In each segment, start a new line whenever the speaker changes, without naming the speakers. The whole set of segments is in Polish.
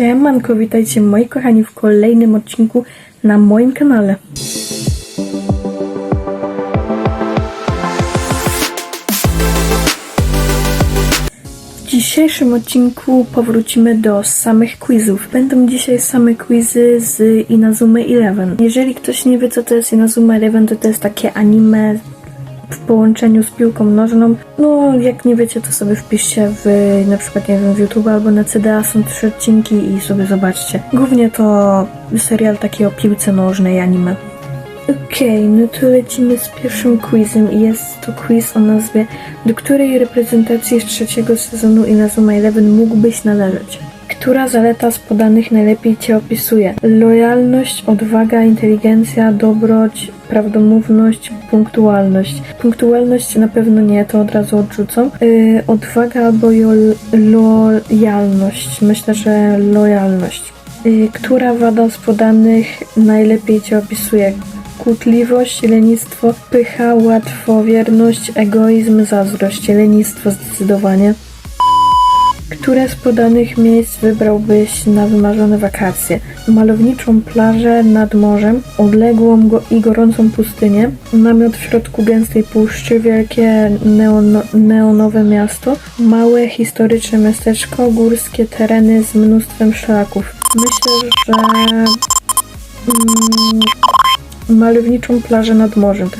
Siemanko, witajcie moi kochani w kolejnym odcinku na moim kanale. W dzisiejszym odcinku powrócimy do samych quizów. Będą dzisiaj same quizy z Inazumy Eleven. Jeżeli ktoś nie wie co to jest Inazuma Eleven, to to jest takie anime w połączeniu z piłką nożną. No, jak nie wiecie, to sobie wpiszcie w na przykład, nie wiem, w YouTube albo na CDA są trzy odcinki i sobie zobaczcie. Głównie to serial taki o piłce nożnej anime. Okej, no to lecimy z pierwszym quizem i jest to quiz o nazwie Do której reprezentacji z trzeciego sezonu Inazuma Eleven mógłbyś należeć? Która zaleta z podanych najlepiej Cię opisuje? Lojalność, odwaga, inteligencja, dobroć, prawdomówność, punktualność. Punktualność na pewno nie, to od razu odrzucam. Yy, odwaga albo lojalność. Myślę, że lojalność. Yy, która wada z podanych najlepiej Cię opisuje? Kłótliwość, lenistwo, pycha, łatwowierność, egoizm, zazdrość. Lenistwo zdecydowanie. Które z podanych miejsc wybrałbyś na wymarzone wakacje? Malowniczą plażę nad morzem, odległą go i gorącą pustynię, namiot w środku gęstej puszczy, wielkie neono, neonowe miasto, małe historyczne miasteczko, górskie tereny z mnóstwem szlaków. Myślę, że mm, malowniczą plażę nad morzem,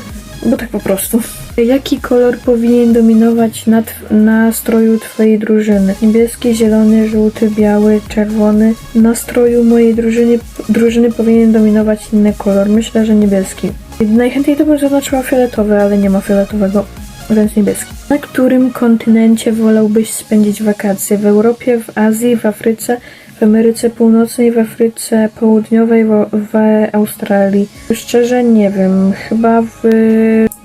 bo tak po prostu. Jaki kolor powinien dominować na, na stroju Twojej drużyny? Niebieski, zielony, żółty, biały, czerwony. Na stroju mojej drużyny, drużyny powinien dominować inny kolor. Myślę, że niebieski. Najchętniej to bym zaznaczyła fioletowy, ale nie ma fioletowego, więc niebieski. Na którym kontynencie wolałbyś spędzić wakacje? W Europie, w Azji, w Afryce, w Ameryce Północnej, w Afryce Południowej, w, w Australii? Szczerze nie wiem, chyba w...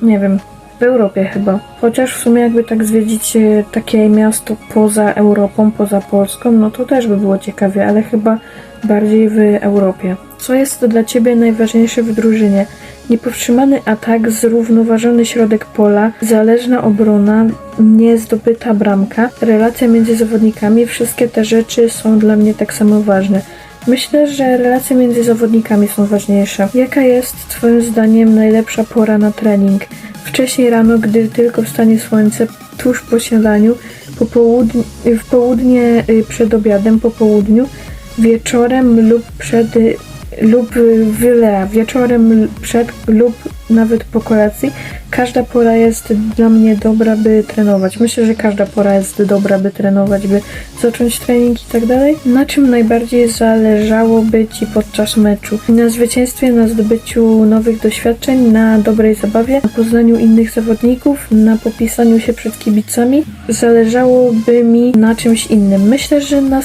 nie wiem, w Europie chyba. Chociaż w sumie jakby tak zwiedzić e, takie miasto poza Europą, poza Polską, no to też by było ciekawie, ale chyba bardziej w Europie. Co jest dla Ciebie najważniejsze w drużynie? Niepowstrzymany atak, zrównoważony środek pola, zależna obrona, niezdobyta bramka, relacja między zawodnikami, wszystkie te rzeczy są dla mnie tak samo ważne. Myślę, że relacje między zawodnikami są ważniejsze. Jaka jest Twoim zdaniem najlepsza pora na trening? Wcześniej rano, gdy tylko wstanie słońce, tuż po śniadaniu, po południ- w południe y, przed obiadem, po południu, wieczorem lub przed y, lub wyle, wieczorem przed lub nawet po kolacji. Każda pora jest dla mnie dobra, by trenować. Myślę, że każda pora jest dobra, by trenować, by zacząć trening i tak dalej. Na czym najbardziej zależałoby Ci podczas meczu? Na zwycięstwie, na zdobyciu nowych doświadczeń, na dobrej zabawie, na poznaniu innych zawodników, na popisaniu się przed kibicami. Zależałoby mi na czymś innym. Myślę, że na,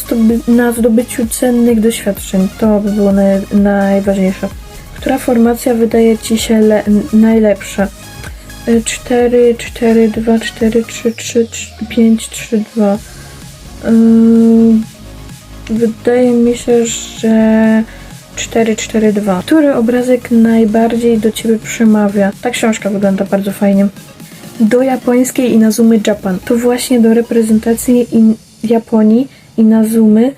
na zdobyciu cennych doświadczeń. To by było naj- najważniejsze. Która formacja wydaje Ci się le- najlepsza? Y, 4, 4, 2, 4, 3, 3, 5, 3, 2. Ym, Wydaje mi się, że 4, 4, 2. Który obrazek najbardziej do Ciebie przemawia? Ta książka wygląda bardzo fajnie. Do japońskiej Inazumy Japan. To właśnie do reprezentacji in Japonii Inazumy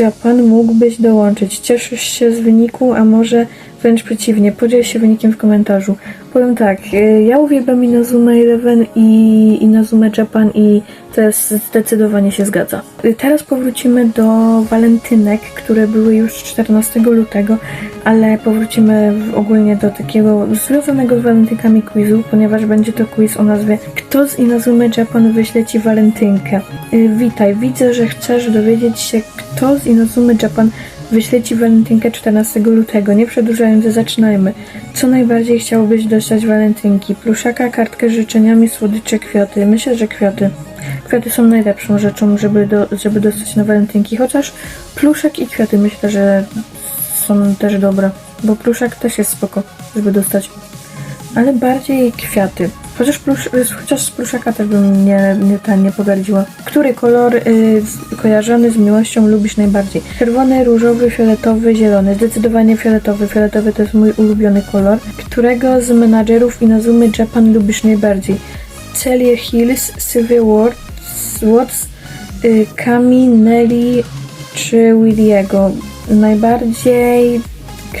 Japan mógłbyś dołączyć. Cieszysz się z wyniku, a może wręcz przeciwnie. Podziel się wynikiem w komentarzu. Powiem tak, y, ja uwielbiam Inazuma Eleven i Inazuma Japan i to jest zdecydowanie się zgadza. Y, Teraz powrócimy do walentynek, które były już 14 lutego, ale powrócimy ogólnie do takiego związanego z walentynkami quizu, ponieważ będzie to quiz o nazwie Kto z Inazumy Japan wyśle Ci walentynkę? Y, Witaj, widzę, że chcesz dowiedzieć się, kto z Inazumy Japan wyśle Ci walentynkę 14 lutego. Nie przedłużając, zaczynajmy. Co najbardziej chciałbyś dostać walentynki? Pluszaka, kartkę z życzeniami, słodycze, kwiaty. Myślę, że kwiaty. Kwiaty są najlepszą rzeczą, żeby, do, żeby dostać na walentynki, chociaż pluszak i kwiaty myślę, że są też dobre, bo pluszak też jest spoko, żeby dostać. Ale bardziej kwiaty. Chociaż, plusz, chociaż z pluszaka też bym nie, nie, ten, nie pogardziła. Który kolor y, kojarzony z miłością lubisz najbardziej? Czerwony, różowy, fioletowy, zielony. Zdecydowanie fioletowy. Fioletowy to jest mój ulubiony kolor. Którego z menadżerów Inazumy Japan lubisz najbardziej? Celia Hills, Sylvia Watts, Watts y, Kami, Nelly, czy Williego? Najbardziej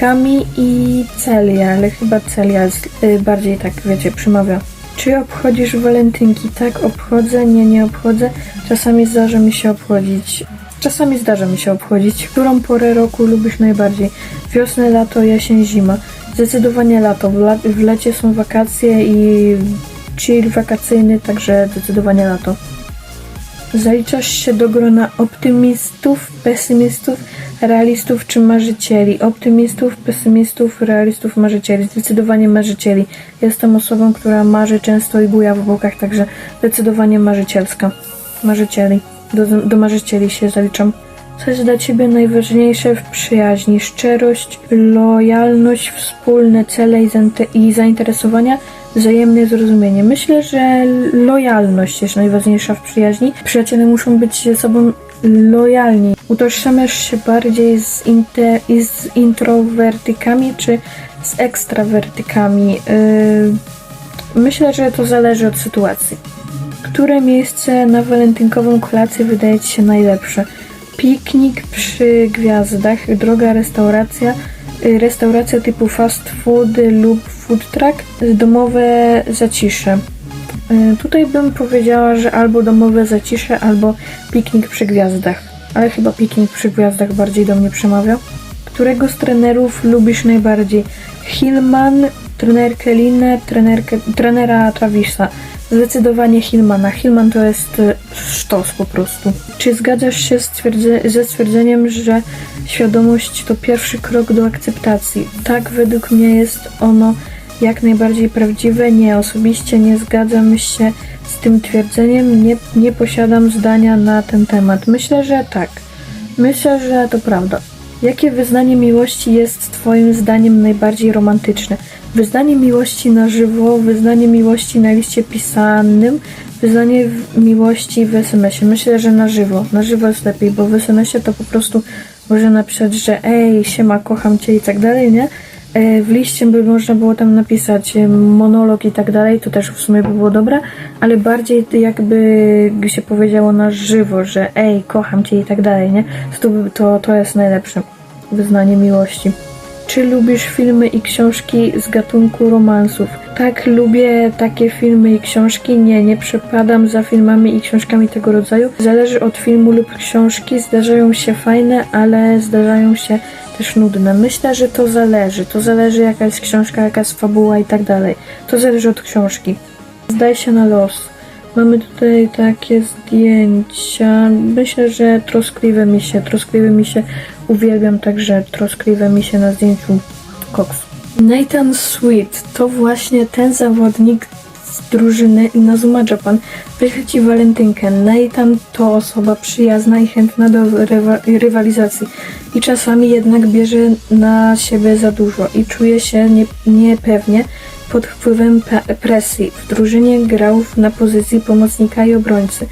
Kami i Celia, ale chyba Celia jest, y, bardziej tak, wiecie, przemawia. Czy obchodzisz walentynki? Tak, obchodzę, nie, nie obchodzę. Czasami zdarza mi się obchodzić. Czasami zdarza mi się obchodzić. Którą porę roku lubisz najbardziej? Wiosnę, lato, jesień, zima. Zdecydowanie lato. W, la- w lecie są wakacje i chill wakacyjny, także zdecydowanie lato. Zaliczasz się do grona optymistów, pesymistów, realistów czy marzycieli? Optymistów, pesymistów, realistów, marzycieli. Zdecydowanie marzycieli. Jestem osobą, która marzy często i buja w bokach, także zdecydowanie marzycielska. Marzycieli. Do, do marzycieli się zaliczam. Co jest dla Ciebie najważniejsze w przyjaźni? Szczerość, lojalność, wspólne cele i, zainte- i zainteresowania, wzajemne zrozumienie. Myślę, że lojalność jest najważniejsza w przyjaźni. Przyjaciele muszą być ze sobą lojalni. Utożsamiasz się bardziej z, z introwertykami czy z ekstrawertykami? Yy, myślę, że to zależy od sytuacji. Które miejsce na walentynkową kolację wydaje Ci się najlepsze? Piknik przy gwiazdach, droga restauracja, y, restauracja typu fast food lub food truck, domowe zacisze. Y, Tutaj bym powiedziała, że albo domowe zacisze, albo piknik przy gwiazdach. Ale chyba piknik przy gwiazdach bardziej do mnie przemawia. Którego z trenerów lubisz najbardziej? Hillman, trenerkę Linę, trenerkę, trenera Travisa. Zdecydowanie Hillmana. Hillman to jest e, sztos po prostu. Czy zgadzasz się z twierdze- ze stwierdzeniem, że świadomość to pierwszy krok do akceptacji? Tak, według mnie jest ono jak najbardziej prawdziwe. Nie, osobiście nie zgadzam się z tym twierdzeniem. Nie, nie posiadam zdania na ten temat. Myślę, że tak. Myślę, że to prawda. Jakie wyznanie miłości jest Twoim zdaniem najbardziej romantyczne? Wyznanie miłości na żywo, wyznanie miłości na liście pisanym, wyznanie miłości w SMS-ie. Myślę, że na żywo. Na żywo jest lepiej, bo w SMS-ie to po prostu może napisać, że ej, siema, kocham Cię i tak dalej, nie? E, W liście by można było tam napisać e, monolog i tak dalej, to też w sumie by było dobre, ale bardziej jakby się powiedziało na żywo, że ej, kocham cię i tak dalej, nie? To, to, to jest najlepsze wyznanie miłości. Czy lubisz filmy i książki z gatunku romansów? Tak, lubię takie filmy i książki. Nie, nie przepadam za filmami i książkami tego rodzaju. Zależy od filmu lub książki. Zdarzają się fajne, ale zdarzają się też nudne. Myślę, że to zależy. To zależy jaka jest książka, jaka jest fabuła i tak dalej. To zależy od książki. Zdaj się na los. Mamy tutaj takie zdjęcia. Myślę, że troskliwe mi się, troskliwe mi się uwielbiam, także troskliwe mi się na zdjęciu Cox. Nathan Sweet to właśnie ten zawodnik z drużyny Inazuma Japan wyśle ci walentynkę. Nathan to osoba przyjazna i chętna do rewa- rywalizacji i czasami jednak bierze na siebie za dużo i czuje się nie, niepewnie pod wpływem presji. W drużynie grał na pozycji pomocnika i obrońcy.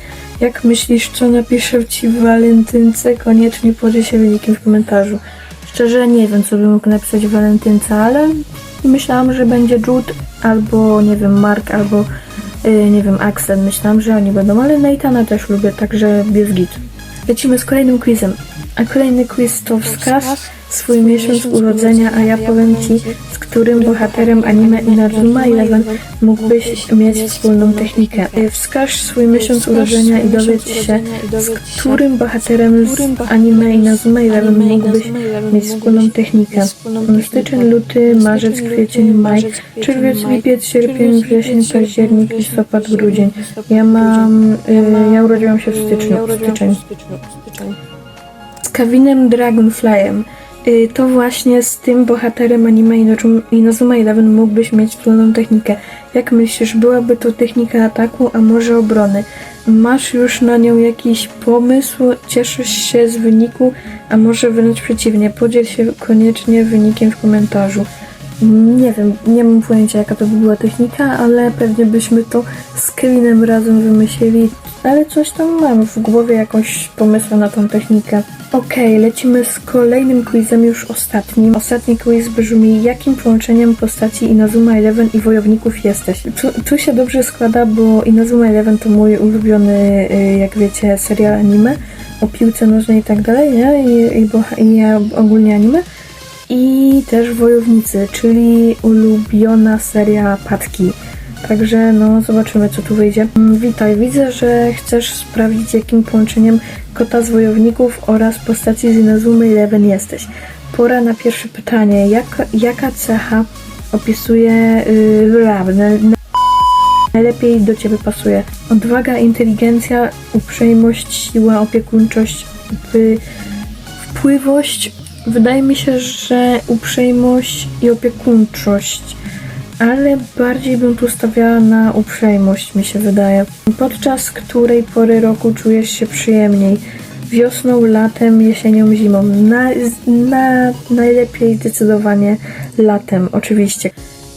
Jak myślisz, co napiszę ci w walentynce? Koniecznie podziel się wynikiem w komentarzu. Szczerze nie wiem, co bym mógł napisać w walentynce, ale myślałam, że będzie Jude albo, nie wiem, Mark, albo, y, nie wiem, Axel. Myślałam, że oni będą, ale Nathana też lubię, także jest git. Lecimy z kolejnym quizem. A kolejny quiz to wskaż swój miesiąc urodzenia, a ja powiem ci, z którym bohaterem anime Inazuma Eleven mógłbyś mieć wspólną technikę. Y, Wskaż swój miesiąc urodzenia i dowiedz się, z którym bohaterem z anime Inazuma Eleven mógłbyś mieć wspólną technikę. Styczeń, luty, marzec, kwiecień, maj, czerwiec, lipiec, sierpień, wrzesień, październik, listopad, grudzień. Ja mam, y, ja urodziłam się w styczniu, w styczeń. Z Kevinem Dragonflyem. Y, To właśnie z tym bohaterem anime Inazuma- Eleven mógłbyś mieć wspólną technikę. Jak myślisz, byłaby to technika ataku, a może obrony? Masz już na nią jakiś pomysł? Cieszysz się z wyniku, a może wręcz przeciwnie? Podziel się koniecznie wynikiem w komentarzu. Nie wiem, nie mam pojęcia jaka to by była technika, ale pewnie byśmy to z Kevinem razem wymyślili, ale coś tam mam w głowie, jakąś pomysł na tą technikę. Okej, lecimy z kolejnym quizem, już ostatnim. Ostatni quiz brzmi, jakim połączeniem postaci Inazuma Eleven i Wojowników jesteś? Tu, tu się dobrze składa, bo Inazuma Eleven to mój ulubiony, y, jak wiecie, serial anime o piłce nożnej i tak dalej, nie? I, i, boha- i ja ogólnie anime. I też Wojownicy, czyli ulubiona seria Patki. Także no, zobaczymy co tu wyjdzie. Mm, Witaj, widzę, że chcesz sprawdzić jakim połączeniem kota z wojowników oraz postaci z Inazumy Eleven jesteś. Pora na pierwsze pytanie. Jak, jaka cecha opisuje yy, na, na, najlepiej do ciebie pasuje? Odwaga, inteligencja, uprzejmość, siła, opiekuńczość, wpływość. Wydaje mi się, że uprzejmość i opiekuńczość ale bardziej bym tu stawiała na uprzejmość, mi się wydaje. Podczas której pory roku czujesz się przyjemniej? Wiosną, latem, jesienią, zimą. Na, na, najlepiej zdecydowanie latem, oczywiście.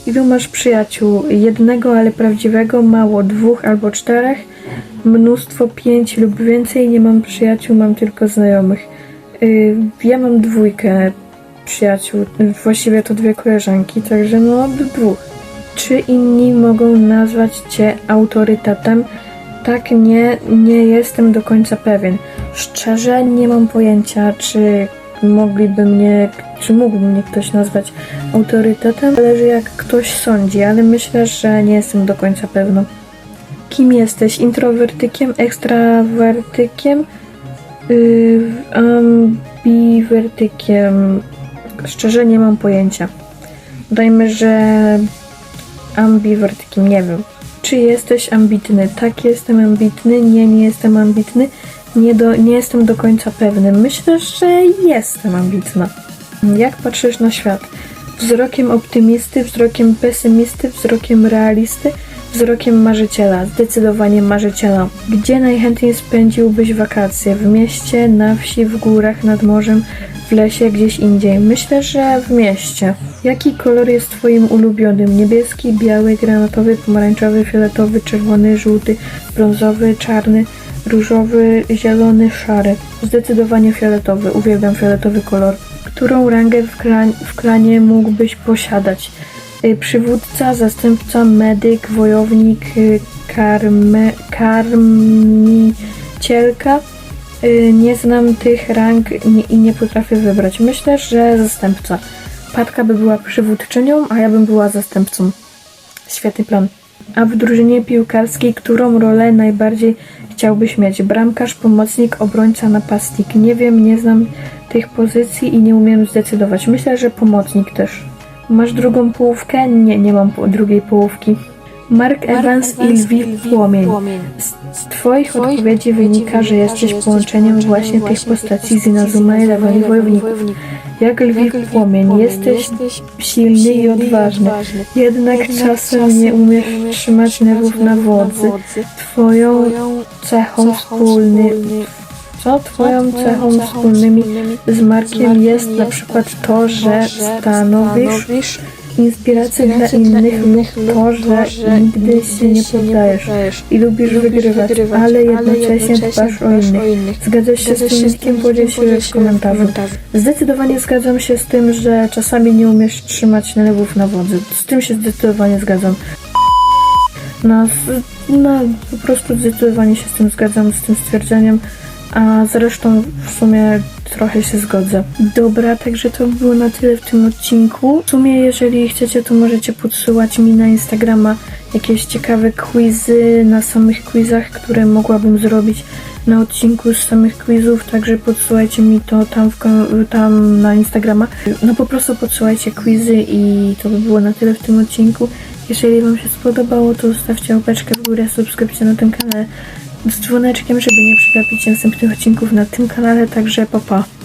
Ilu masz przyjaciół? Jednego, ale prawdziwego, mało, dwóch albo czterech, mnóstwo, pięć lub więcej. Nie mam przyjaciół, mam tylko znajomych. Y, ja mam dwójkę przyjaciół, właściwie to dwie koleżanki, także no dwóch. Czy inni mogą nazwać Cię autorytetem? Tak, nie, nie jestem do końca pewien. Szczerze nie mam pojęcia, czy mogliby mnie, czy mógłby mnie ktoś nazwać autorytetem. Zależy jak ktoś sądzi, ale myślę, że nie jestem do końca pewna. Kim jesteś? Introwertykiem, ekstrawertykiem, ambiwertykiem? Szczerze nie mam pojęcia. Dajmy, że ambiwertykiem, nie wiem. Czy jesteś ambitny? Tak, jestem ambitny. Nie, nie jestem ambitny. Nie, do, nie jestem do końca pewny. Myślę, że jestem ambitna. Jak patrzysz na świat? Wzrokiem optymisty, wzrokiem pesymisty, wzrokiem realisty, wzrokiem marzyciela. Zdecydowanie marzyciela. Gdzie najchętniej spędziłbyś wakacje? W mieście, na wsi, w górach, nad morzem, w lesie, gdzieś indziej? Myślę, że w mieście. Jaki kolor jest Twoim ulubionym? Niebieski, biały, granatowy, pomarańczowy, fioletowy, czerwony, żółty, brązowy, czarny, różowy, zielony, szary. Zdecydowanie fioletowy. Uwielbiam fioletowy kolor. Którą rangę w, klan- w klanie mógłbyś posiadać? Y, Przywódca, zastępca, medyk, wojownik, y, karme, karmicielka. Y, Nie znam tych rang i nie potrafię wybrać. Myślę, że zastępca. Patka by była przywódczynią, a ja bym była zastępcą. Świetny plan. A w drużynie piłkarskiej którą rolę najbardziej chciałbyś mieć? Bramkarz, pomocnik, obrońca, napastnik. Nie wiem, nie znam tych pozycji i nie umiem zdecydować. Myślę, że pomocnik też. Masz drugą połówkę? Nie, nie mam drugiej połówki. Mark, Evans, i Lwiw Płomień. Z, z Twoich odpowiedzi wynika, że jesteś połączeniem właśnie tych postaci z Inazuma i Wojowników. Jak Lwiw Płomień, jesteś silny i odważny. Jednak czasem nie umiesz trzymać nerwów na wodzy. Twoją cechą wspólny, co twoją cechą wspólnymi z Markiem jest na przykład to, że stanowisz inspirację dla innych to, że nigdy się nie poddajesz i lubisz wygrywać, ale jednocześnie dbasz o innych. Zgadzasz się z tym wnikiem? Podziel się w komentarzu. Zdecydowanie zgadzam się z tym, że czasami nie umiesz trzymać nerwów na wodzy. Z tym się zdecydowanie zgadzam. No, no, po prostu zdecydowanie się z tym zgadzam, z tym stwierdzeniem. A zresztą w sumie trochę się zgodzę. Dobra, także to było na tyle w tym odcinku. W sumie, jeżeli chcecie, to możecie podsyłać mi na Instagrama jakieś ciekawe quizy na samych quizach, które mogłabym zrobić na odcinku z samych quizów, także podsyłajcie mi to tam, w, tam na Instagrama. No po prostu podsyłajcie quizy i to by było na tyle w tym odcinku. Jeżeli Wam się spodobało, to zostawcie łapeczkę w górę, subskrypcję na tym kanale z dzwoneczkiem, żeby nie przegapić następnych odcinków na tym kanale, także papa. Pa.